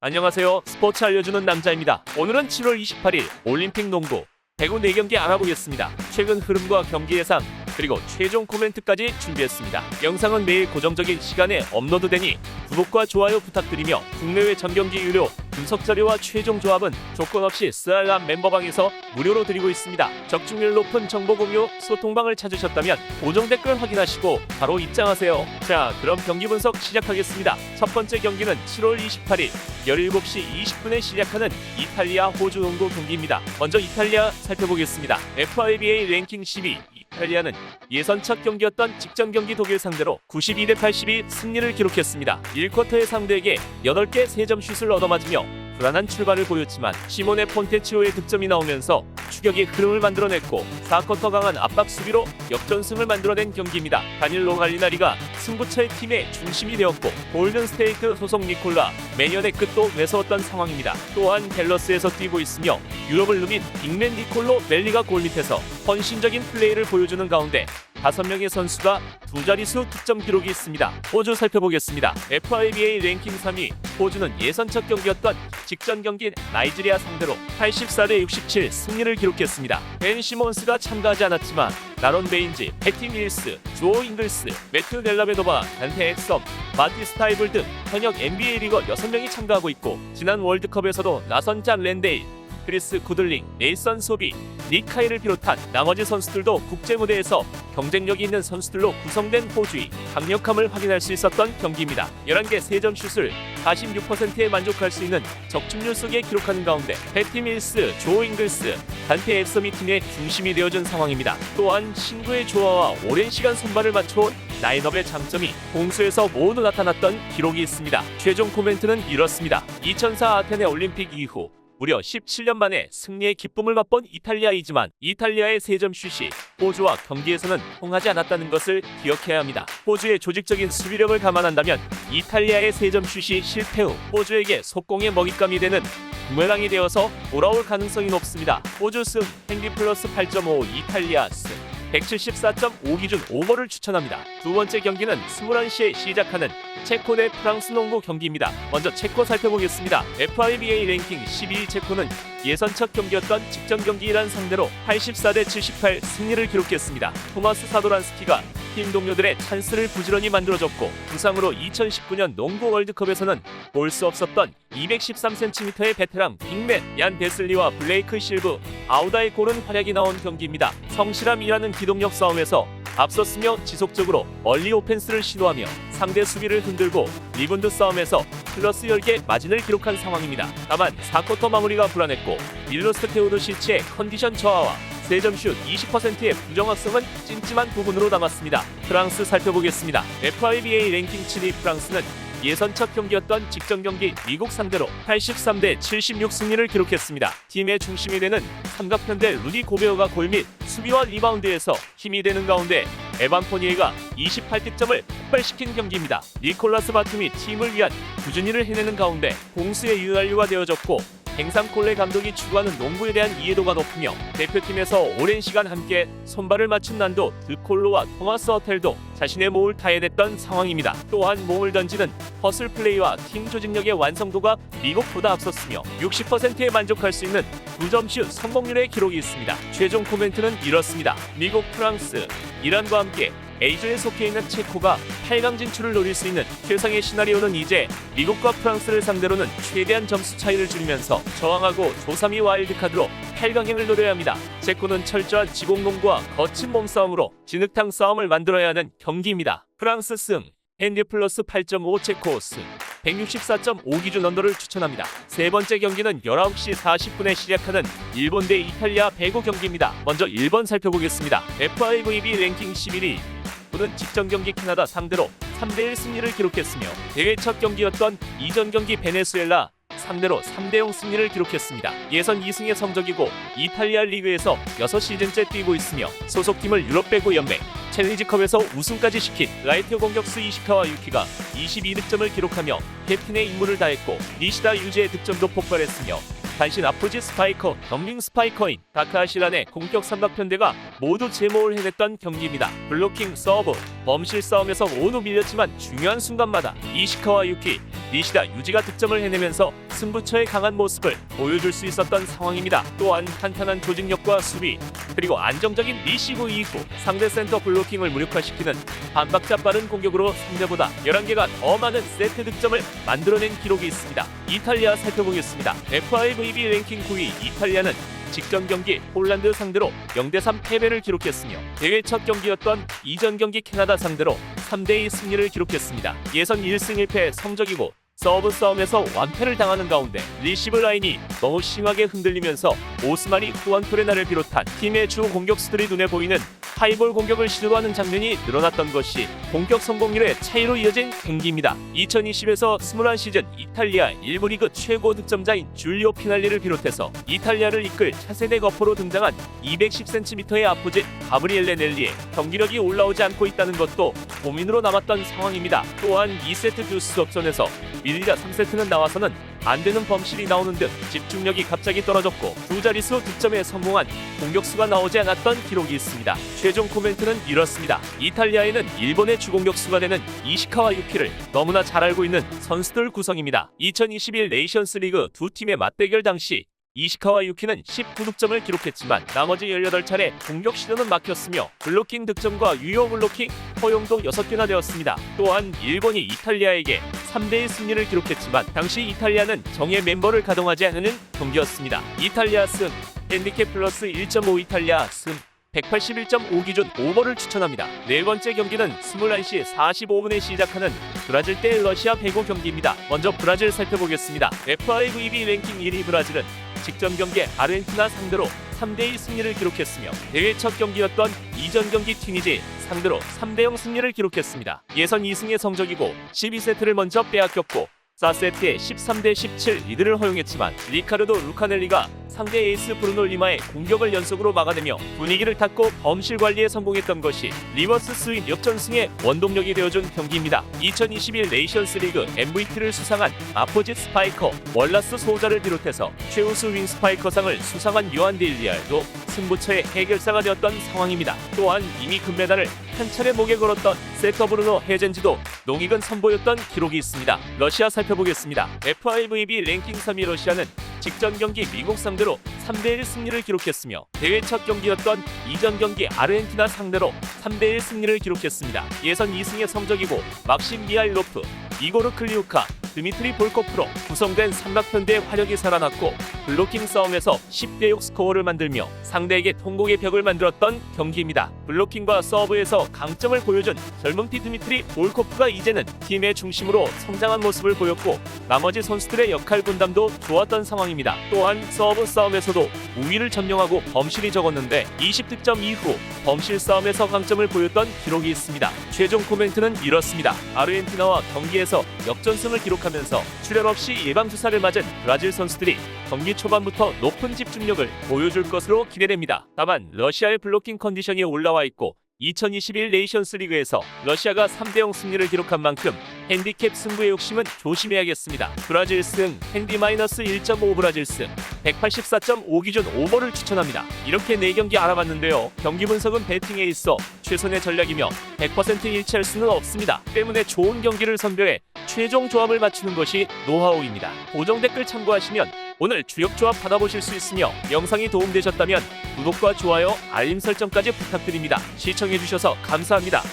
안녕하세요. 스포츠 알려주는 남자입니다. 오늘은 7월 28일 올림픽 농구 배구 4경기 알아보겠습니다. 최근 흐름과 경기 예상 그리고 최종 코멘트까지 준비했습니다. 영상은 매일 고정적인 시간에 업로드되니 구독과 좋아요 부탁드리며 국내외 전경기 유료 분석 자료와 최종 조합은 조건 없이 스알람 멤버방에서 무료로 드리고 있습니다. 적중률 높은 정보 공유 소통방을 찾으셨다면 고정 댓글 확인하시고 바로 입장하세요. 자, 그럼 경기 분석 시작하겠습니다. 첫 번째 경기는 7월 28일 17시 20분에 시작하는 이탈리아 호주 농구 경기입니다. 먼저 이탈리아 살펴보겠습니다. FIBA 랭킹 10 위 이탈리아는 예선 첫 경기였던 직전 경기 독일 상대로 92대 82 승리를 기록했습니다. 1쿼터의 상대에게 8개 3점 슛을 얻어맞으며 불안한 출발을 보였지만 시모네 폰테치오의 득점이 나오면서 추격의 흐름을 만들어냈고 4쿼터 강한 압박 수비로 역전승을 만들어낸 경기입니다. 다닐로 갈리나리가 승부처의 팀의 중심이 되었고 골든 스테이트 소속 니콜라 매년의 끝도 매서웠던 상황입니다. 또한 댈러스에서 뛰고 있으며 유럽을 누빈 빅맨 니콜로 멜리가 골밑에서 헌신적인 플레이를 보여주는 가운데 다섯 명의 선수가 두 자릿수 득점 기록이 있습니다. 호주 살펴보겠습니다. FIBA 랭킹 3위 호주는 예선 첫 경기였던 직전 경기 나이지리아 상대로 84대 67 승리를 기록했습니다. 벤 시몬스가 참가하지 않았지만 나론 베인지, 패티 밀스, 조어 잉글스, 매튜 델라베 도바, 단테 엑섬, 마티 스타이블 등 현역 NBA 리거 6명이 참가하고 있고 지난 월드컵에서도 나선장 랜데일, 크리스 구들링, 네이선 소비, 니카이를 비롯한 나머지 선수들도 국제 무대에서 경쟁력이 있는 선수들로 구성된 호주의 강력함을 확인할 수 있었던 경기입니다. 11개 3점 슛을 46%에 만족할 수 있는 적중률 속에 기록하는 가운데 패티 밀스, 조 잉글스, 단테 앱섬이 팀의 중심이 되어준 상황입니다. 또한 신구의 조화와 오랜 시간 선발을 맞춰온 라인업의 장점이 공수에서 모두 나타났던 기록이 있습니다. 최종 코멘트는 이렇습니다. 2004 아테네 올림픽 이후 무려 17년 만에 승리의 기쁨을 맛본 이탈리아이지만 이탈리아의 3점 슛이 호주와 경기에서는 통하지 않았다는 것을 기억해야 합니다. 호주의 조직적인 수비력을 감안한다면 이탈리아의 3점 슛이 실패 후 호주에게 속공의 먹잇감이 되는 부메랑이 되어서 돌아올 가능성이 높습니다. 호주 승 행리 플러스 8.5 이탈리아 승 174.5 기준 오버를 추천합니다. 두 번째 경기는 21시에 시작하는 체코 대 프랑스 농구 경기입니다. 먼저 체코 살펴보겠습니다. FIBA 랭킹 12위 체코는 예선 첫 경기였던 직전 경기 이란 상대로 84대 78 승리를 기록했습니다. 토마스 사도란스키가 팀 동료들의 찬스를 부지런히 만들어줬고 부상으로 2019년 농구 월드컵에서는 볼 수 없었던 213cm의 베테랑 빅맨 얀 베슬리와 블레이크 실브 아우다의 골은 활약이 나온 경기입니다. 성실함이라는 기 동력 싸움에서 앞섰으며 지속적으로 얼리 오펜스를 시도하며 상대 수비를 흔들고 리본드 싸움에서 플러스 10개 마진을 기록한 상황입니다. 다만 4쿼터 마무리가 불안했고 밀로스 테오도시치의 컨디션 저하와 3점슛 20%의 부정확성은 찜찜한 부분으로 남았습니다. 프랑스 살펴보겠습니다. FIBA 랭킹 7위 프랑스는 예선 첫 경기였던 직전 경기 미국 상대로 83대 76 승리를 기록했습니다. 팀의 중심이 되는 삼각편대 루디 고베어가 골밑 수비와 리바운드에서 힘이 되는 가운데 에반 포니에가 28득점을 폭발시킨 경기입니다. 니콜라스 바툼이 팀을 위한 꾸준히를 해내는 가운데 공수의 유난류가 되어졌고 갱상콜레 감독이 추구하는 농구에 대한 이해도가 높으며 대표팀에서 오랜 시간 함께 손발을 맞춘 난도 드콜로와 토마스 허텔도 자신의 몸을 타해냈던 상황입니다. 또한 몸을 던지는 허슬 플레이와 팀 조직력의 완성도가 미국보다 앞섰으며 60%에 만족할 수 있는 2점슛 성공률의 기록이 있습니다. 최종 코멘트는 이렇습니다. 미국, 프랑스, 이란과 함께 A조에 속해 있는 체코가 8강 진출을 노릴 수 있는 최상의 시나리오는 이제 미국과 프랑스를 상대로는 최대한 점수 차이를 줄이면서 저항하고 조3위 와일드카드로 8강행을 노려야 합니다. 체코는 철저한 지공농구와 거친 몸싸움으로 진흙탕 싸움을 만들어야 하는 경기입니다. 프랑스 승 핸디 플러스 8.5 체코 승 164.5 기준 언더를 추천합니다. 세 번째 경기는 19시 40분에 시작하는 일본 대 이탈리아 배구 경기입니다. 먼저 1번 살펴보겠습니다. FIVB 랭킹 11위 오는 직전 경기 캐나다 상대로 3대1 승리를 기록했으며 대회 첫 경기였던 이전 경기 베네수엘라 상대로 3대0 승리를 기록했습니다. 예선 2승의 성적이고 이탈리아 리그에서 6시즌째 뛰고 있으며 소속팀을 유럽 배구 연맹 챌린지컵에서 우승까지 시킨 라이트 공격수 이시카와 유키가 22득점을 기록하며 캡틴의 임무를 다했고 니시다 유지의 득점도 폭발했으며 단신 아프지 스파이커, 덤빙 스파이커인 다크아시란의 공격 삼각편대가 모두 제모를 해냈던 경기입니다. 블로킹, 서브, 범실 싸움에서 모두 밀렸지만 중요한 순간마다 이시카와 유키, 니시다, 유지가 득점을 해내면서 승부처의 강한 모습을 보여줄 수 있었던 상황입니다. 또한 탄탄한 조직력과 수비, 그리고 안정적인 리시브 이후 상대 센터 블로킹을 무력화시키는 반박자 빠른 공격으로 상대보다 11개가 더 많은 세트 득점을 만들어낸 기록이 있습니다. 이탈리아 살펴보겠습니다. FIVB 랭킹 9위 이탈리아는 직전 경기 폴란드 상대로 0대3 패배를 기록했으며 대회 첫 경기였던 이전 경기 캐나다 상대로 3대2 승리를 기록했습니다. 예선 1승 1패 성적이고 서브 싸움에서 완패를 당하는 가운데 리시브 라인이 너무 심하게 흔들리면서 오스마니 후안토레나를 비롯한 팀의 주 공격수들이 눈에 보이는 하이볼 공격을 시도하는 장면이 늘어났던 것이 공격 성공률의 차이로 이어진 경기입니다. 2020에서 21시즌 이탈리아 1부 리그 최고 득점자인 줄리오 피날리를 비롯해서 이탈리아를 이끌 차세대 거포로 등장한 210cm의 아포짓 가브리엘레 넬리의 경기력이 올라오지 않고 있다는 것도 고민으로 남았던 상황입니다. 또한 2세트 듀스 접전에서 밀리다 3세트는 나와서는 안 되는 범실이 나오는 등 집중력이 갑자기 떨어졌고 두 자릿수 득점에 성공한 공격수가 나오지 않았던 기록이 있습니다. 최종 코멘트는 이렇습니다. 이탈리아에는 일본의 주공격수가 되는 이시카와 유키를 너무나 잘 알고 있는 선수들 구성입니다. 2021 네이션스 리그 두 팀의 맞대결 당시 이시카와 유키는 19득점을 기록했지만 나머지 18차례 공격 시도는 막혔으며 블로킹 득점과 유효 블로킹 허용도 6개나 되었습니다. 또한 일본이 이탈리아에게 3대1 승리를 기록했지만 당시 이탈리아는 정예 멤버를 가동하지 않는 경기였습니다. 이탈리아 승 핸디캡 플러스 1.5 이탈리아 승 181.5 기준 오버를 추천합니다. 네 번째 경기는 21시 45분에 시작하는 브라질 대 러시아 배구 경기입니다. 먼저 브라질 살펴보겠습니다. FIVB 랭킹 1위 브라질은 직전 경기에 아르헨티나 상대로 3대1 승리를 기록했으며 대회 첫 경기였던 이전 경기 튀니지 상대로 3대0 승리를 기록했습니다. 예선 2승의 성적이고 12세트를 먼저 빼앗겼고 4세트에 13대 17 리드를 허용했지만 리카르도 루카넬리가 상대 에이스 브루노 리마의 공격을 연속으로 막아내며 분위기를 탔고 범실 관리에 성공했던 것이 리버스 스윙 역전승의 원동력이 되어준 경기입니다. 2021 네이션스 리그 MVP를 수상한 아포짓 스파이커 월라스 소자를 비롯해서 최우수 윙 스파이커상을 수상한 요한 딜리알도 승부처의 해결사가 되었던 상황입니다. 또한 이미 금메달을 한 차례 목에 걸었던 세터 브루노 헤젠지도 농익은 선보였던 기록이 있습니다. 러시아 살펴보겠습니다. FIVB 랭킹 3위 러시아는 직전 경기 미국 상대로 3대1 승리를 기록했으며 대회 첫 경기였던 이전 경기 아르헨티나 상대로 3대1 승리를 기록했습니다. 예선 2승의 성적이고 막심 미하일로프, 이고르 클리우카, 드미트리 볼코프로 구성된 삼각편대의 화력이 살아났고 블로킹 싸움에서 10대 6 스코어를 만들며 상대에게 통곡의 벽을 만들었던 경기입니다. 블로킹과 서브에서 강점을 보여준 젊은피 드미트리 볼코프가 이제는 팀의 중심으로 성장한 모습을 보였고 나머지 선수들의 역할 분담도 좋았던 상황입니다. 또한 서브 싸움에서도 우위를 점령하고 범실이 적었는데 20득점 이후 범실 싸움에서 강점을 보였던 기록이 있습니다. 최종 코멘트는 이렇습니다. 아르헨티나와 경기에서 역전승을 기록하면서 출혈 없이 예방 주사를 맞은 브라질 선수들이 경기 초반부터 높은 집중력을 보여줄 것으로 기대됩니다. 다만 러시아의 블로킹 컨디션이 올라와 있고 2021 네이션스 리그에서 러시아가 3대0 승리를 기록한 만큼 핸디캡 승부의 욕심은 조심해야겠습니다. 브라질 승 핸디 마이너스 1.5 브라질 승 184.5 기준 오버를 추천합니다. 이렇게 4경기 알아봤는데요. 경기 분석은 배팅에 있어 최선의 전략이며 100% 일치할 수는 없습니다. 때문에 좋은 경기를 선별해 최종 조합을 맞추는 것이 노하우입니다. 고정 댓글 참고하시면 오늘 주력 조합 받아보실 수 있으며 영상이 도움되셨다면 구독과 좋아요, 알림 설정까지 부탁드립니다. 시청해주셔서 감사합니다.